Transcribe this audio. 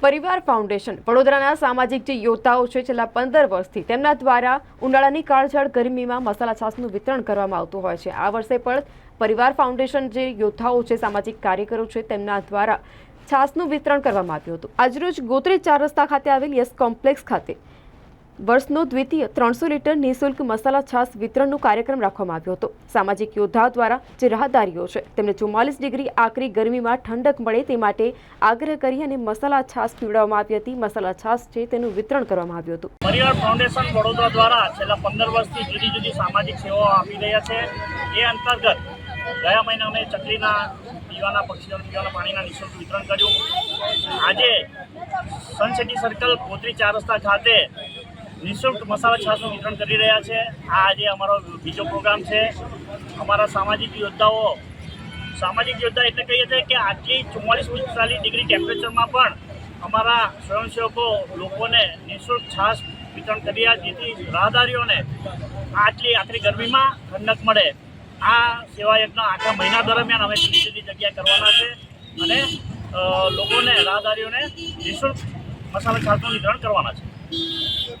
પરિવાર ફાઉન્ડેશન. વડોદરાના સામાજિક જે યોદ્ધાઓ છે, છેલ્લા પંદર વર્ષથી તેમના દ્વારા ઉનાળાની કાળઝાળ ગરમીમાં મસાલા છાસનું વિતરણ કરવામાં આવતું હોય છે. આ વર્ષે પણ પરિવાર ફાઉન્ડેશન જે યોદ્ધાઓ છે, સામાજિક કાર્યકરો છે, તેમના દ્વારા છાસનું વિતરણ કરવામાં આવ્યું હતું. આજરોજ ગોત્રી ચાર રસ્તા ખાતે આવેલ યસ કોમ્પ્લેક્સ ખાતે વર્ષનો દ્વિતીય ત્રણસો લીટર નિઃશુલ્ક મસાલા છાશ વિતરણનો કાર્યક્રમ રાખવામાં આવ્યો હતો. સામાજિક યોદ્ધાઓ દ્વારા જે રાહદારીઓ છે, તેમને ચુમ્માલીસ ડિગ્રી આકરી ગરમીમાં ઠંડક મળે તે માટે આગ્રહ કરી અને મસાલા છાસ પીવડાવવામાં આવી હતી. મસાલા છાશ છે, તેનું વિતરણ કરવામાં આવ્યું હતું. પરિવાર ફાઉન્ડેશન વડોદરા દ્વારા છેલ્લા પંદર વર્ષથી જુદી જુદી સામાજિક સેવાઓ આપી રહ્યા છે. એ અંતર્ગત ગયા મહિને અમે ચકલીના પીવાના પક્ષીઓને પીવાના પાણીના નિઃશુલ્ક વિતરણ કર્યું. આજે સનસિટી સર્કલ કોતરી ચાર રસ્તા ખાતે નિઃશુલ્ક મસાલા છાશનું વિતરણ કરી રહ્યા છે. આ આજે અમારો બીજો પ્રોગ્રામ છે. અમારા સામાજિક યોદ્ધાઓ, સામાજિક યોદ્ધા એટલે કહીએ છીએ કે આટલી ચુમ્માલીસ પિસ્તાલીસ ડિગ્રી ટેમ્પરેચરમાં પણ અમારા સ્વયંસેવકો લોકોને નિઃશુલ્ક છાશ વિતરણ કરી રહ્યા, જેથી રાહદારીઓને આટલી આખરી ગરમીમાં ઠંડક મળે. આ સેવા યજ્ઞ આખા મહિના દરમિયાન અમે જુદી જુદી જગ્યાએ કરવાના છે અને લોકોને રાહદારીઓને નિઃશુલ્ક મસાલા છાશનું વિતરણ કરવાના છે. Beep.